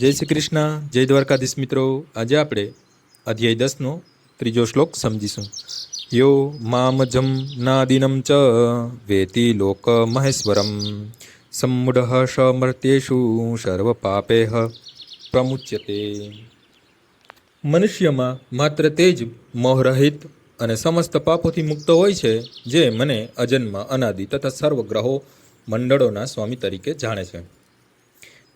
જય શ્રી કૃષ્ણ, જય દ્વારકાધીશ મિત્રો. આજે આપણે અધ્યાય દસનો ત્રીજો શ્લોક સમજીશું. યો મામજમ નાદિનમ ચ વેતિ લોક મહેશ્વરમ. સમૂઢ સમર્ત્યેષુ સર્વ પાપેહ પ્રમુચ્યતે. મનુષ્યમાં માત્ર તે જ મોહરહિત અને સમસ્ત પાપોથી મુક્ત હોય છે, જે મને અજન્મ, અનાદિ તથા સર્વગ્રહો મંડળોના સ્વામી તરીકે જાણે છે.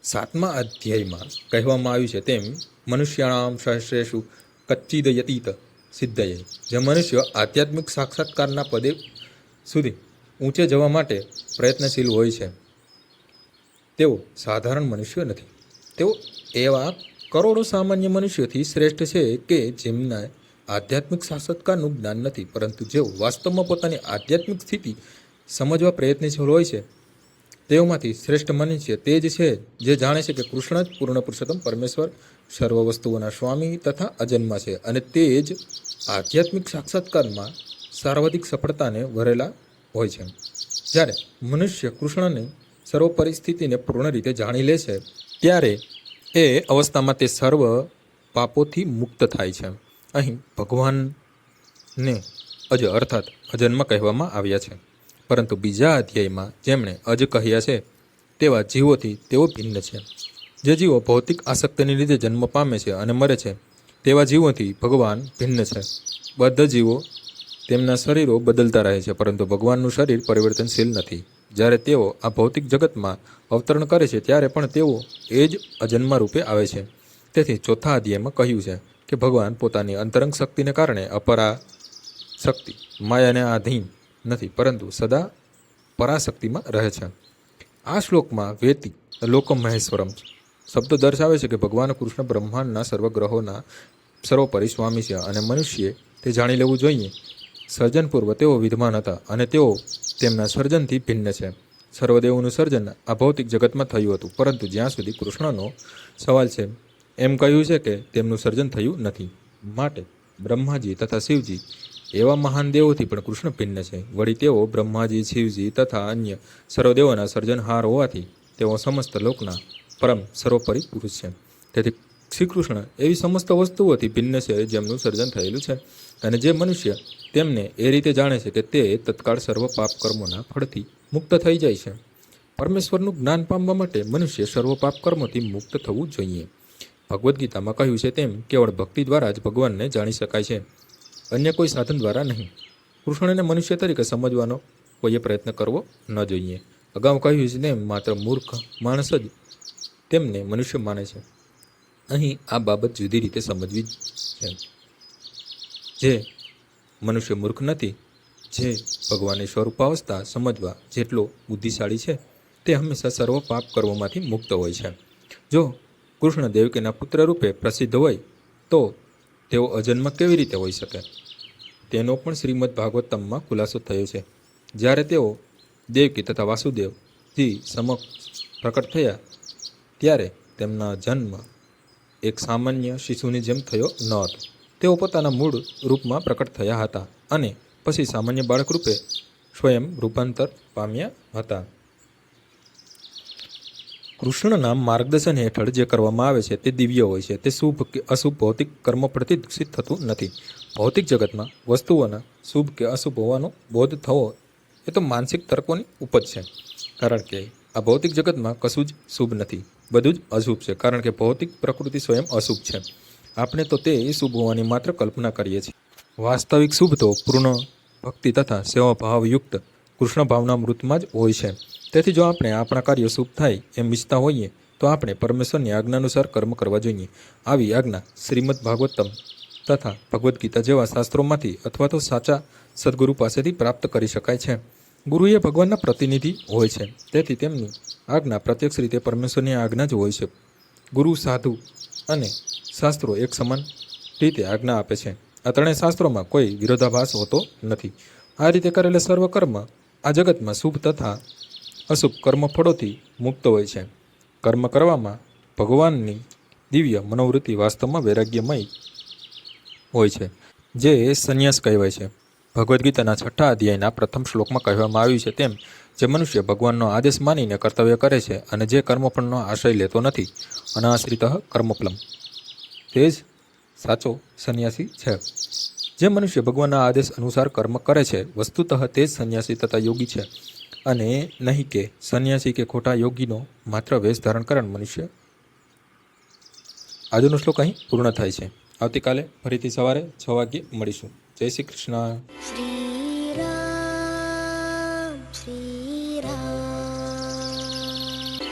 સાતમા અધ્યાયમાં કહેવામાં આવ્યું છે તેમ મનુષ્યાણામ સહસ્રેશુ કચ્ચિદયતીત સિદ્ધયે. જે મનુષ્ય આધ્યાત્મિક સાક્ષાત્કારના પદે સુધી ઊંચે જવા માટે પ્રયત્નશીલ હોય છે. તેઓ સાધારણ મનુષ્ય નથી. તેઓ એવા કરોડો સામાન્ય મનુષ્યોથી શ્રેષ્ઠ છે કે જેમના આધ્યાત્મિક સાક્ષાત્કારનું જ્ઞાન નથી, પરંતુ જેઓ વાસ્તવમાં પોતાની આધ્યાત્મિક સ્થિતિ સમજવા પ્રયત્નશીલ હોય છે તેઓમાંથી શ્રેષ્ઠ મનુષ્ય તે જ છે જે જાણે છે કે કૃષ્ણ જ પૂર્ણ પુરુષોત્તમ પરમેશ્વર, સર્વ વસ્તુઓના સ્વામી તથા અજન્મા છે અને તે જ આધ્યાત્મિક સાક્ષાત્કારમાં સાર્વધિક સફળતાને વરેલા હોય છે. જ્યારે મનુષ્ય કૃષ્ણની સર્વ પરિસ્થિતિને પૂર્ણ રીતે જાણી લે છે, ત્યારે એ અવસ્થામાં તે સર્વ પાપોથી મુક્ત થાય છે. અહીં ભગવાનને અજ અર્થાત અજન્મ કહેવામાં આવ્યા છે. પરંતુ બીજા અધ્યાયમાં જેમણે અજ કહ્યા છે, તેવા જીવોથી તેઓ ભિન્ન છે. જે જીવો ભૌતિક આસક્તિની લીધે જન્મ પામે છે અને મરે છે, તેવા જીવોથી ભગવાન ભિન્ન છે. બધા જીવો તેમના શરીરો બદલતા રહે છે, પરંતુ ભગવાનનું શરીર પરિવર્તનશીલ નથી. જ્યારે તેઓ આ ભૌતિક જગતમાં અવતરણ કરે છે, ત્યારે પણ તેઓ એ જ અજન્મા રૂપે આવે છે. તેથી ચોથા અધ્યાયમાં કહ્યું છે કે ભગવાન પોતાની અંતરંગ શક્તિને કારણે અપરા શક્તિ માયાને આધીન નથી, પરંતુ સદા પરાશક્તિમાં રહે છે. આ શ્લોકમાં વેતી લોક મહેશ્વરમ, શબ્દ દર્શાવે છે કે ભગવાન કૃષ્ણ બ્રહ્માંડના સર્વગ્રહોના સર્વોપરી સ્વામી છે અને મનુષ્યે તે જાણી લેવું જોઈએ. સર્જનપૂર્વ તેઓ વિદ્વાન હતા અને તેઓ તેમના સર્જનથી ભિન્ન છે. સર્વદેવોનું સર્જન આ ભૌતિક જગતમાં થયું હતું, પરંતુ જ્યાં સુધી કૃષ્ણનો સવાલ છે, એમ કહ્યું છે કે તેમનું સર્જન થયું નથી. માટે બ્રહ્માજી તથા શિવજી એવા મહાન દેવોથી પણ કૃષ્ણ ભિન્ન છે. વળી તેઓ બ્રહ્માજી, શિવજી તથા અન્ય સર્વદેવોના સર્જનહાર હોવાથી તેઓ સમસ્ત લોકના પરમ સર્વોપરી પુરુષ છે. તેથી શ્રી કૃષ્ણ એવી સમસ્ત વસ્તુઓથી ભિન્ન છે જેમનું સર્જન થયેલું છે અને જે મનુષ્ય તેમને એ રીતે જાણે છે કે તે તત્કાળ સર્વ પાપ કર્મોના ફળથી મુક્ત થઈ જાય છે. પરમેશ્વરનું જ્ઞાન પામવા માટે મનુષ્ય સર્વ પાપ કર્મોથી મુક્ત થવું જોઈએ. ભગવદ્ ગીતામાં કહ્યું છે તેમ, કેવળ ભક્તિ દ્વારા જ ભગવાનને જાણી શકાય છે. અન્ય કોઈ સાધન દ્વારા નહીં. કૃષ્ણને મનુષ્ય તરીકે સમજવાનો કોઈએ પ્રયત્ન કરવો ન જોઈએ. અગાઉ કહ્યું છે તેમ માત્ર મૂર્ખ માણસ જ તેમને મનુષ્ય માને છે. અહીં આ બાબત જુદી રીતે સમજવી છે. જે મનુષ્ય મૂર્ખ નથી, જે ભગવાનની સ્વરૂપાવસ્થા સમજવા જેટલો બુદ્ધિશાળી છે, તે હંમેશા સર્વ પાપ કર્મોમાંથી મુક્ત હોય છે. જો કૃષ્ણ દેવકીના પુત્ર રૂપે પ્રસિદ્ધ હોય, તો તેઓ અજન્મ કેવી રીતે હોઈ શકે? તેનો પણ શ્રીમદ ભાગવતમમાં ખુલાસો થયો છે. જ્યારે તેઓ દેવકી તથા વાસુદેવજી સમક્ષ પ્રકટ થયા, ત્યારે તેમના જન્મ એક સામાન્ય શિશુની જેમ થયો ન હતો. તેઓ પોતાના મૂળ રૂપમાં પ્રકટ થયા હતા અને પછી સામાન્ય બાળક રૂપે સ્વયં રૂપાંતર પામ્યા હતા. કૃષ્ણના માર્ગદર્શન હેઠળ જે કરવામાં આવે છે તે દિવ્ય હોય છે. તે શુભ કે અશુભ ભૌતિક કર્મ વિકસિત થતું નથી. ભૌતિક જગતમાં વસ્તુઓના શુભ કે અશુભ હોવાનો બોધ થવો એ તો માનસિક તર્કોની ઉપજ છે. કારણ કે આ ભૌતિક જગતમાં કશું જ શુભ નથી. બધું જ અશુભ છે. કારણ કે ભૌતિક પ્રકૃતિ સ્વયં અશુભ છે. આપણે તો તે શુભ હોવાની માત્ર કલ્પના કરીએ છીએ. વાસ્તવિક શુભ તો પૂર્ણ ભક્તિ તથા સેવા ભાવયુક્ત કૃષ્ણ ભાવના મૃતમાં જ હોય છે. તેથી જો આપણે આપણા કાર્ય શુભ થાય એમ ઈચ્છતા હોઈએ, તો આપણે પરમેશ્વરની આજ્ઞાનુસાર કર્મ કરવા જોઈએ. આવી આજ્ઞા શ્રીમદ ભાગવતમ તથા ભગવદ્ ગીતા જેવા શાસ્ત્રોમાંથી અથવા તો સાચા સદગુરુ પાસેથી પ્રાપ્ત કરી શકાય છે. ગુરુ એ ભગવાનના પ્રતિનિધિ હોય છે. તેથી તેમની આજ્ઞા પ્રત્યક્ષ રીતે પરમેશ્વરની આજ્ઞા જ હોય છે. ગુરુ, સાધુ અને શાસ્ત્રો એક સમાન રીતે આજ્ઞા આપે છે. આ ત્રણેય શાસ્ત્રોમાં કોઈ વિરોધાભાસ હોતો નથી. આ રીતે કરેલા સર્વ કર્મ આ જગતમાં શુભ તથા અશુભ કર્મફળોથી મુક્ત હોય છે. કર્મ કરવામાં ભગવાનની દિવ્ય મનોવૃત્તિ વાસ્તવમાં વૈરાગ્યમય હોય છે, જે સંન્યાસ કહેવાય છે. ભગવદ્ ગીતાના છઠ્ઠા અધ્યાયના પ્રથમ શ્લોકમાં કહેવામાં આવ્યું છે તેમ, જે મનુષ્ય ભગવાનનો આદેશ માનીને કર્તવ્ય કરે છે અને જે કર્મફળનો આશ્રય લેતો નથી, અનાશ્રિત કર્મફલમ. તે જ સાચો સંન્યાસી છે. જે મનુષ્ય ભગવાનના આદેશ અનુસાર કર્મ કરે છે, વસ્તુતઃ તે જ સંન્યાસી તથા યોગી છે. અને નહીં કે સંન્યાસી કે ખોટા યોગીનો માત્ર વેશ ધારણ કરણ મનુષ્ય. આજનો શ્લોક અહીં પૂર્ણ થાય છે. આવતીકાલે ફરીથી સવારે છ વાગ્યે મળીશું. જય શ્રી કૃષ્ણ. શ્રી